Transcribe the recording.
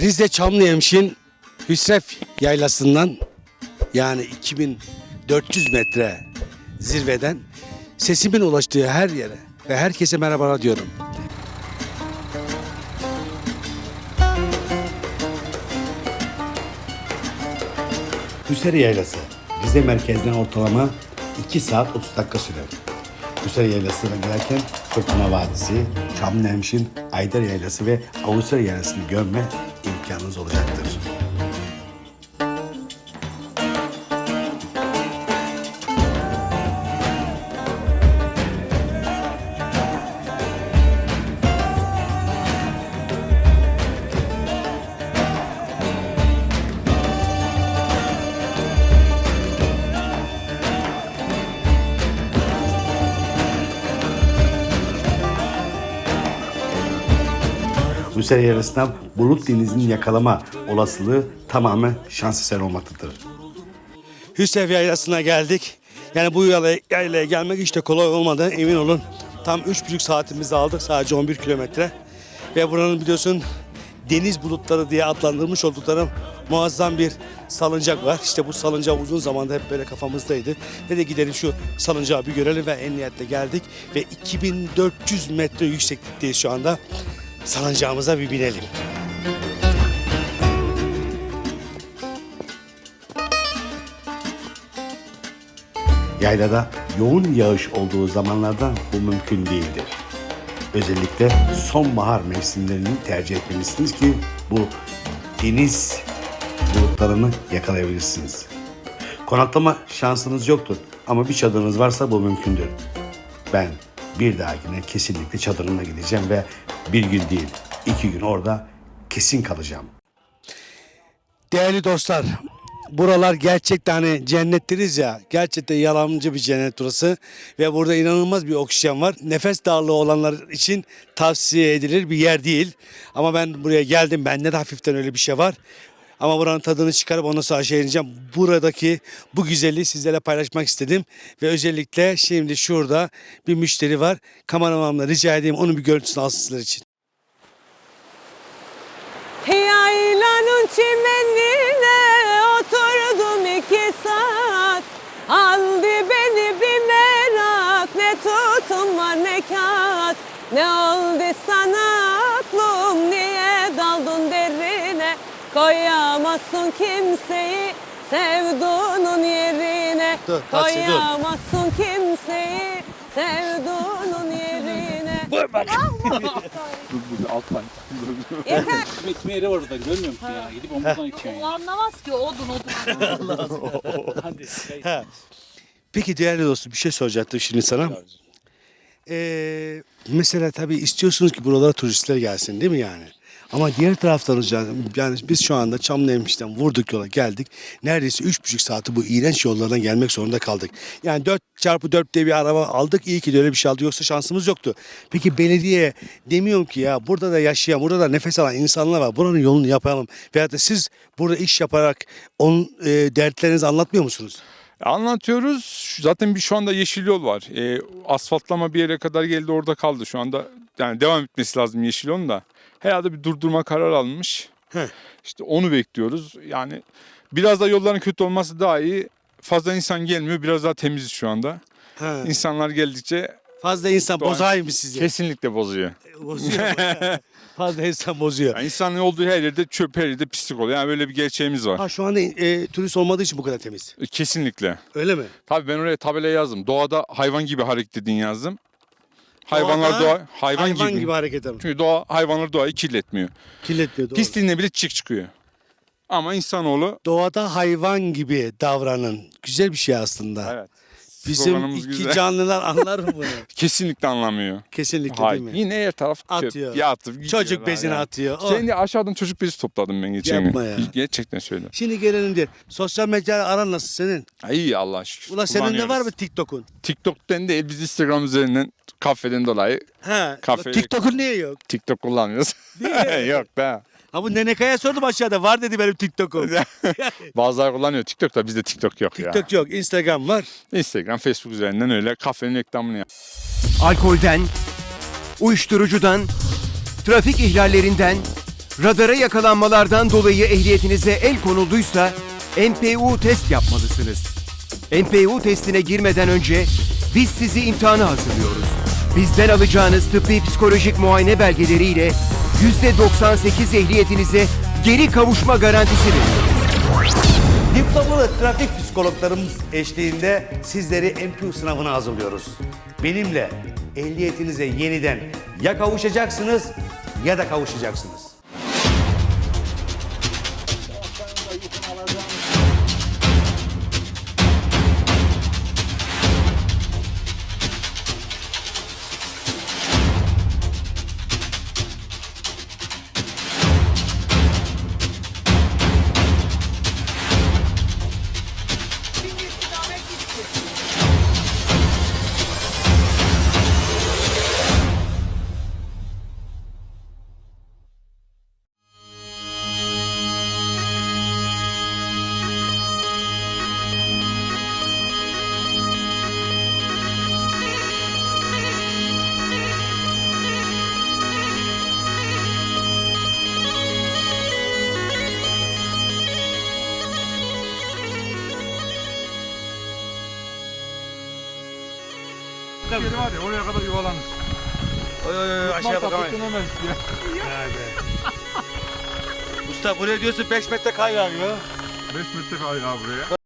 Rize Çamlıhemşin Hüsref Yaylası'ndan yani 2400 metre zirveden sesimin ulaştığı her yere ve herkese merhabalar diyorum. Hüseri Yaylası Rize merkezden ortalama 2 saat 30 dakika sürer. Hüseri Yaylası'na girerken Fırtına Vadisi, Çamlıhemşin, Aydar Yaylası ve Avusturya Yaylası'nı görme imkanınız olacaktır. Hüseri Yaylası'ndan Bulut Denizi'nin yakalama olasılığı tamamen şans eseri olmaktadır. Hüsev Yaylası'na geldik. Yani bu yayla- yaylaya gelmek de kolay olmadı emin olun. Tam 3,5 saatimizi aldık sadece 11 kilometre. Ve buranın biliyorsun deniz bulutları diye adlandırmış oldukları muazzam bir salıncak var. İşte bu salıncak uzun zamanda hep böyle kafamızdaydı. Ve de gidelim şu salıncağı bir görelim ve en niyetle geldik. Ve 2400 metre yükseklikteyiz şu anda. Salıncağımıza bir binelim. Yaylada yoğun yağış olduğu zamanlarda bu mümkün değildir. Özellikle sonbahar mevsimlerini tercih etmelisiniz ki bu deniz bulutlarını yakalayabilirsiniz. Konaklama şansınız yoktur ama bir çadırınız varsa bu mümkündür. Ben bir dahakine kesinlikle çadırıma gideceğim ve bir gün değil iki gün orada kesin kalacağım. Değerli dostlar, buralar gerçekten hani cennet ya. Gerçekten yalancı bir cennet burası. Ve burada inanılmaz bir oksijen var. Nefes darlığı olanlar için tavsiye edilir bir yer değil. Ama ben buraya geldim. Bende de hafiften öyle bir şey var. Ama buranın tadını çıkarıp ondan sonra aşağı ineceğim. Buradaki bu güzelliği sizlerle paylaşmak istedim. Ve özellikle şimdi şurada bir müşteri var. Kameramanımla rica edeyim onun bir görüntüsünü alsın sizler için. Yaylanın çimenine oturdum iki saat Aldı beni bir merak ne tutum var ne kağıt Ne oldu sana Koyamazsın kimseyi sevduğunun yerine Dur, Tahsin, dur. Koyamazsın kimseyi sevduğunun yerine Dur dur alt var. Yeter Ekmeği yeri var orada görmüyor musun ya? Gidip omuzdan içiyorsun O ya. anlamaz ki odun odun. Hadi. şey, Ha. Peki değerli dostum bir şey soracaktım şimdi sana. Ee, mesela tabii istiyorsunuz ki buralara turistler gelsin değil mi yani? Ama diğer taraftan yani biz şu anda Çamlıhemşin'den vurduk yola geldik. Neredeyse üç buçuk saati bu iğrenç yollardan gelmek zorunda kaldık. Yani 4 çarpı 4 diye bir araba aldık. İyi ki de öyle bir şey aldık. Yoksa şansımız yoktu. Peki belediye demiyorum ki ya burada da yaşayan, burada da nefes alan insanlar var. Buranın yolunu yapalım. Veyahut da siz burada iş yaparak onun e, dertlerinizi anlatmıyor musunuz? Anlatıyoruz. Zaten bir şu anda yeşil yol var. E, asfaltlama bir yere kadar geldi orada kaldı. Şu anda yani devam etmesi lazım yeşil yolun da. Herhalde bir durdurma kararı alınmış. Heh. İşte onu bekliyoruz. Yani biraz da yolların kötü olması daha iyi. Fazla insan gelmiyor. Biraz daha temiz şu anda. Ha. İnsanlar geldikçe Fazla insan Doğan- bozar mı sizi? kesinlikle bozuyor. Bozuyor. Fazla insan bozuyor. Yani insanın olduğu her yerde çöp, her yerde pislik oluyor. Yani böyle bir gerçeğimiz var. Ha şu anda e, turist olmadığı için bu kadar temiz. Kesinlikle. Öyle mi? Tabii ben oraya tabela yazdım. Doğada hayvan gibi hareket edin yazdım. Hayvanlar Doğada doğa hayvan, Hayvan gibi. gibi, hareket ediyor. Çünkü doğa hayvanlar doğayı kirletmiyor. Kirletmiyor doğru. Pisliğine bile çık çıkıyor. Ama insanoğlu Doğada hayvan gibi davranın. Güzel bir şey aslında. evet. Bizim sloganımız iki güzel. canlılar anlar mı bunu? kesinlikle anlamıyor. Kesinlikle Hayır. değil mi? Yine her taraf çöp. Atıyor. Bir atıp gidiyor Çocuk bezini ya. atıyor. Oh. Şimdi aşağıdan çocuk bezi topladım ben geçen Yapma ya. Gerçekten söyle. Şimdi gelelim diye. Sosyal medya aran nasıl senin? İyi Allah şükür. Ulan senin de var mı TikTok'un? TikTok'tan değil biz Instagram üzerinden kafeden dolayı He. Kafe- TikTok'un niye yok? TikTok kullanmıyoruz. Yok da. Ha bu Nenekaya sordum aşağıda. Var dedi benim TikTok'um. Bazıları kullanıyor TikTok'ta bizde TikTok yok ya. TikTok yok. Instagram var. Instagram, Facebook üzerinden öyle kafenin reklamını yap. alkolden, uyuşturucudan, trafik ihlallerinden, Radara yakalanmalardan dolayı ehliyetinize el konulduysa MPU test yapmalısınız. MPU testine girmeden önce biz sizi imtihana hazırlıyoruz. Bizden alacağınız tıbbi psikolojik muayene belgeleriyle %98 ehliyetinize geri kavuşma garantisi. Diplomalı trafik psikologlarımız eşliğinde sizleri MQ sınavına hazırlıyoruz. Benimle ehliyetinize yeniden ya kavuşacaksınız ya da kavuşacaksınız. Yeri var ya oraya kadar yuvalanır. Oy oy oy aşağıya bakamayın. Tutunemez ya. Usta buraya diyorsun 5 metre kay var ya. 5 metre kayıyor buraya.